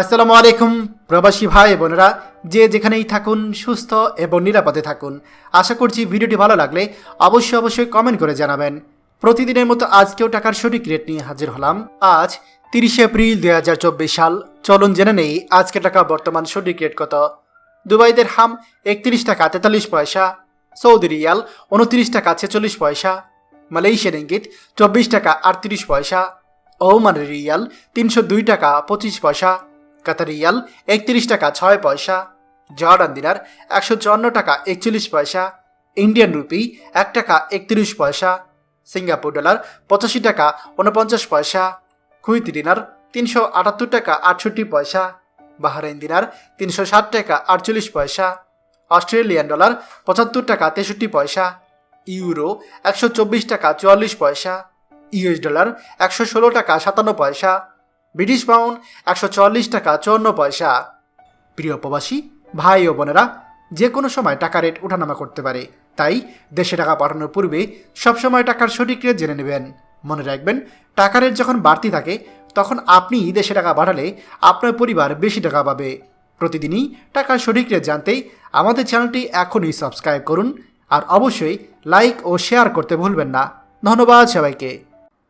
আসসালামু আলাইকুম, প্রবাসী ভাই বোনেরা। যে যেখানেই থাকুন, সুস্থ এবং নিরাপদে থাকুন। আশা করছি ভিডিওটি ভালো লাগলে অবশ্যই অবশ্যই কমেন্ট করে জানাবেন। প্রতিদিনের মতো আজকেও টাকার সঠিক রেট নিয়ে হাজির হলাম। আজ তিরিশে এপ্রিল দুই হাজার চব্বিশ সাল। চলুন জেনে নেই আজকে টাকা বর্তমান সঠিক রেট কত। দুবাইদের হাম একত্রিশ টাকা তেতাল্লিশ পয়সা, সৌদি রিয়াল উনত্রিশ টাকা ছেচল্লিশ পয়সা মালয়েশিয়ান ইঙ্গিত চব্বিশ টাকা আটত্রিশ পয়সা, ওমান রিয়াল তিনশো দুই টাকা পঁচিশ পয়সা কাতার রিয়াল একত্রিশ টাকা ছয় পয়সা, জর্ডান দিনার একশো চুয়ান্ন টাকা একচল্লিশ পয়সা, ইন্ডিয়ান রুপি এক টাকা একত্রিশ পয়সা, সিঙ্গাপুর ডলার পঁচাশি টাকা উনপঞ্চাশ পয়সা কুইত দিনার তিনশো আটাত্তর টাকা আটষট্টি পয়সা, বাহারাইন দিনার তিনশো ষাট টাকা আটচল্লিশ পয়সা, অস্ট্রেলিয়ান ডলার পঁচাত্তর টাকা তেষট্টি পয়সা, ইউরো একশো চব্বিশ টাকা চুয়াল্লিশ পয়সা, ইউএস ডলার একশো ষোলো টাকা সাতান্ন পয়সা ব্রিটিশ পাউন্ড একশো চুয়াল্লিশ টাকা চুয়ান্ন পয়সা। প্রিয় প্রবাসী, ভাই ও বোনেরা, যে কোনো সময় টাকা রেট ওঠানামা করতে পারে। তাই দেশে টাকা পাঠানোর পূর্বে সবসময় টাকার সঠিক রেট জেনে নেবেন। মনে রাখবেন, টাকা রেট যখন বাড়তি থাকে, তখন আপনি দেশে টাকা পাঠালে আপনার পরিবার বেশি টাকা পাবে। প্রতিদিনই টাকার সঠিক রেট জানতে আমাদের চ্যানেলটি এখনই সাবস্ক্রাইব করুন আর অবশ্যই লাইক ও শেয়ার করতে ভুলবেন না। ধন্যবাদ সবাইকে।